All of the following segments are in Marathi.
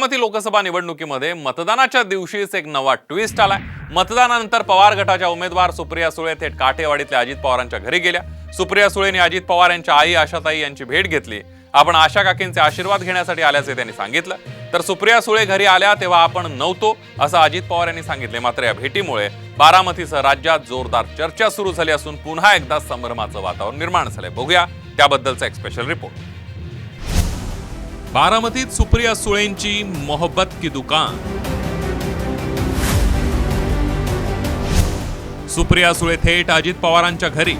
बारामती लोकसभा निवडणुकीमध्ये मतदानाच्या दिवशीच एक नवा ट्विस्ट आलाय. मतदानानंतर पवार गटाच्या उमेदवार सुप्रिया सुळे थेट काठेवाडीतल्या अजित पवारांच्या घरी गेल्या. सुप्रिया सुळेंनी अजित पवार यांच्या आई आशाताई यांची भेट घेतली. आपण आशा काकींचे आशीर्वाद घेण्यासाठी आल्याचे त्यांनी सांगितलं. तर सुप्रिया सुळे घरी आल्या तेव्हा आपण नव्हतो असं अजित पवार यांनी सांगितले. मात्र या भेटीमुळे बारामतीसह राज्यात जोरदार चर्चा सुरू झाली असून पुन्हा एकदा संभ्रमाचं वातावरण निर्माण झालंय. बघूया त्याबद्दलचा एक स्पेशल रिपोर्ट बारामतीत सुप्रिया सुळेंची मोहब्बत की दुकान? सुप्रिया सुळे थेट अजित पवारांच्या घरी.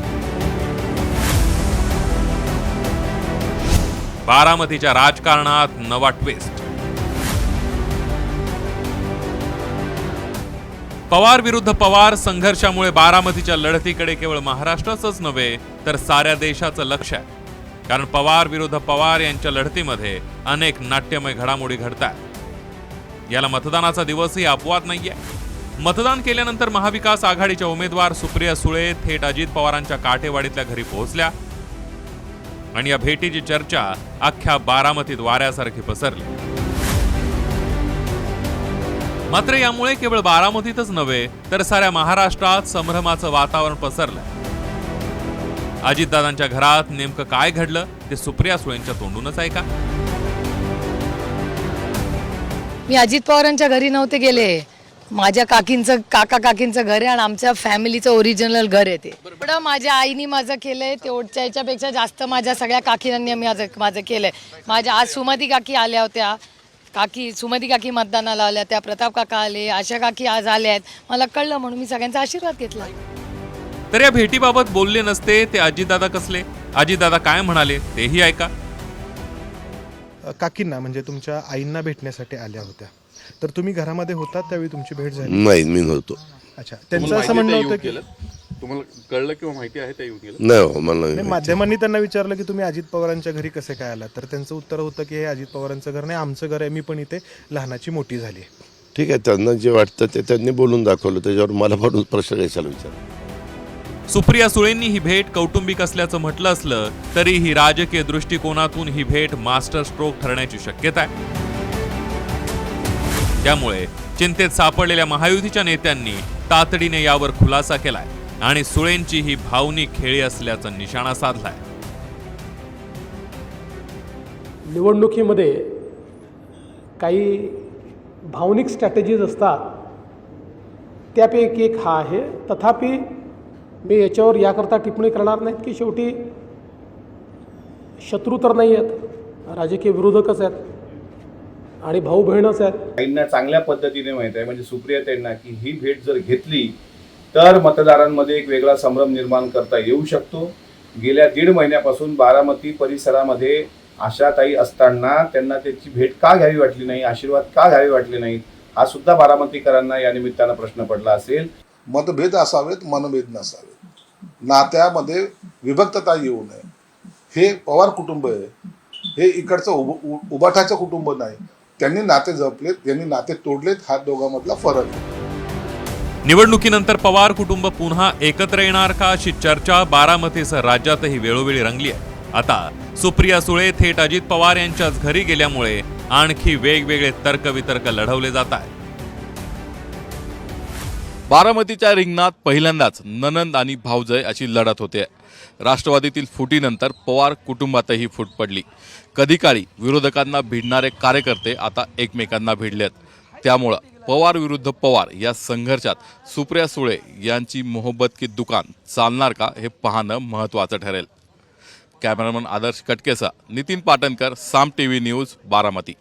बारामतीच्या राजकारणात नवा ट्विस्ट पवार विरुद्ध पवार संघर्षामुळे बारामतीच्या लढतीकडे केवळ महाराष्ट्राचंच नव्हे तर साऱ्या देशाचं लक्ष आहे. कारण पवार विरुद्ध पवार यांच्या लढतीमध्ये अनेक नाट्यमय घडामोडी घडतात. याला मतदानाचा दिवसही अपवाद नाहीये. मतदान केल्यानंतर महाविकास आघाडीच्या उमेदवार सुप्रिया सुळे थेट अजित पवारांच्या काठेवाडीतल्या घरी पोहोचल्या. आणि या भेटीची चर्चा अख्ख्या बारामतीत वाऱ्यासारखी पसरली. मात्र यामुळे केवळ बारामतीतच नव्हे तर साऱ्या महाराष्ट्रात संभ्रमाचं वातावरण पसरलं. अजितदादांच्या घरात नेमकं काय घडलं ते सुप्रिया सुळेंच्या तोंडूनच ऐका. मी अजित पवारांच्या घरी नव्हते गेले. माझ्या काकींचं काका काकींचं घर आहे आणि आमच्या फॅमिलीचं ओरिजिनल घर आहे ते. एवढं माझ्या आईनी माझं केलंय तेवढच्या याच्यापेक्षा जास्त माझ्या सगळ्या काकींनी माझं माझं केलंय. माझ्या आज सुमती काकी आल्या होत्या. काकी सुमती काकी मतदानाला आल्या त्या प्रताप काका आले आशा काकी आज आल्या आहेत. मला कळलं म्हणून मी सगळ्यांचा आशीर्वाद घेतला. तर या भेटीबाबत बोलले नसते ते अजितदादा कसले? अजितदादा काय म्हणाले तेही ऐका. काकींना म्हणजे तुमच्या आईंना भेटण्यासाठी आल्या होत्या. तर तुम्ही घरामध्ये होता त्यावेळी तुमची भेट झाली? नाही मी नव्हतो. अच्छा. त्यांचं असं म्हणणं होतं की तुम्हाला कळलं किंवा माहिती आहे त्या येऊन गेलं? नाही हो मला नाही, नाही. माध्यमांनी त्यांना विचारलं की तुम्ही अजित पवारांच्या घरी कसे काय आलात? तर त्यांचं उत्तर होतं की हे अजित पवारांचं घर नाही आमचं घर आहे मी पण इथे लहानाची मोठी झाली. ठीक आहे त्यांना जे वाटतं ते त्यांनी बोलून दाखवलं. त्याच्यावर मला पण प्रश्न कशाला विचार. सुप्रिया सुळेंनी ही भेट कौटुंबिक असल्याचं म्हटलं असलं तरीही राजकीय दृष्टिकोनातून ही भेट मास्टर स्ट्रोक ठरण्याची शक्यता आहे. त्यामुळे चिंतेत सापडलेल्या महायुतीच्या नेत्यांनी तातडीने यावर खुलासा केलाय आणि सुळेंची ही भावनिक खेळी असल्याचा निशाणा साधलाय. निवडणुकीमध्ये काही भावनिक स्ट्रॅटेजीज असतात त्यापैकी एक हा आहे. तथापि मी याच्यावर याकरता टिप्पणी करणार नाहीत की शेवटी शत्रू तर नाही आहेत राजकीय विरोधकच आहेत आणि भाऊ बहिणच आहेत. काहींना चांगल्या पद्धतीने माहीत आहे म्हणजे सुप्रिया त्यांना की ही भेट जर घेतली तर मतदारांमध्ये एक वेगळा संभ्रम निर्माण करता येऊ शकतो. गेल्या दीड महिन्यापासून बारामती परिसरामध्ये आशाताई असताना त्यांना त्याची भेट का घ्यावी वाटली नाही आशीर्वाद का घ्यावे वाटले नाही हा सुद्धा बारामतीकरांना या निमित्तानं प्रश्न पडला असेल. मतभेद असावेत मनभेद नसावेत. नात्यामध्ये विभक्तता येऊ नये. हे पवार कुटुंब आहे. हे इकडचं उब उ- उबाठाचं कुटुंब नाही. त्यांनी नाते जपलेत त्यांनी नाते तोडलेत हा दोघांमधला फरक निवडणुकीनंतर पवार कुटुंब पुन्हा एकत्र येणार का अशी चर्चा बारामतीसह राज्यातही वेळोवेळी रंगली आहे. आता सुप्रिया सुळे थेट अजित पवार यांच्याच घरी गेल्यामुळे आणखी वेगवेगळे तर्कवितर्क लढवले जात आहेत. बारामतीच्या रिंगणात पहिल्यांदाच ननंद आणि भाऊजय अशी लढत होते. राष्ट्रवादीतील फुटीनंतर पवार कुटुंबातही फूट पडली. कधी काळी विरोधकांना भिडणारे कार्यकर्ते आता एकमेकांना भिडलेत. त्यामुळं पवार विरुद्ध पवार या संघर्षात सुप्रिया सुळे यांची मोहब्बत की दुकान चालणार का हे पाहणं महत्त्वाचं ठरेल. Cameraman Adarsh कटकेसा Nitin Patankar Saam T V news Baramati.